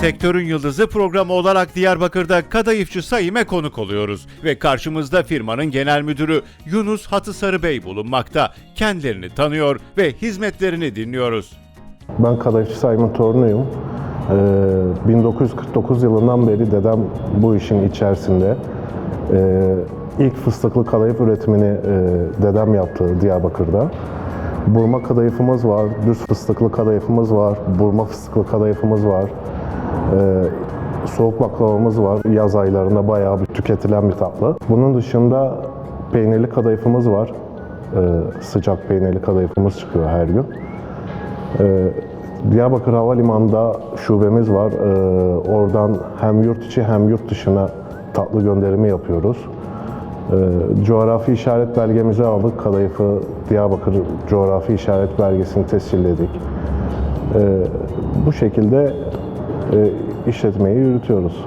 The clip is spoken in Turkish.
Sektörün Yıldızı programı olarak Diyarbakır'da kadayıfçı Saim'e konuk oluyoruz. Ve karşımızda firmanın genel müdürü Yunus Hatısarı Bey bulunmakta. Kendilerini tanıyor ve hizmetlerini dinliyoruz. Ben kadayıfçı Sayım'ın torunuyum. Ee, 1949 yılından beri dedem bu işin içerisinde. Ee, ilk fıstıklı kadayıf üretimini e, dedem yaptı Diyarbakır'da. Burma kadayıfımız var, düz fıstıklı kadayıfımız var, burma fıstıklı kadayıfımız var. Ee, soğuk baklavamız var. Yaz aylarında bayağı bir tüketilen bir tatlı. Bunun dışında peynirli kadayıfımız var. Ee, sıcak peynirli kadayıfımız çıkıyor her gün. Diyarbakır Havalimanı'nda şubemiz var. Ee, oradan hem yurt içi hem yurt dışına tatlı gönderimi yapıyoruz. Ee, coğrafi işaret belgemizi aldık. Kadayıfı Diyarbakır coğrafi işaret belgesini tescilledik. Ee, bu şekilde e, işletmeyi yürütüyoruz.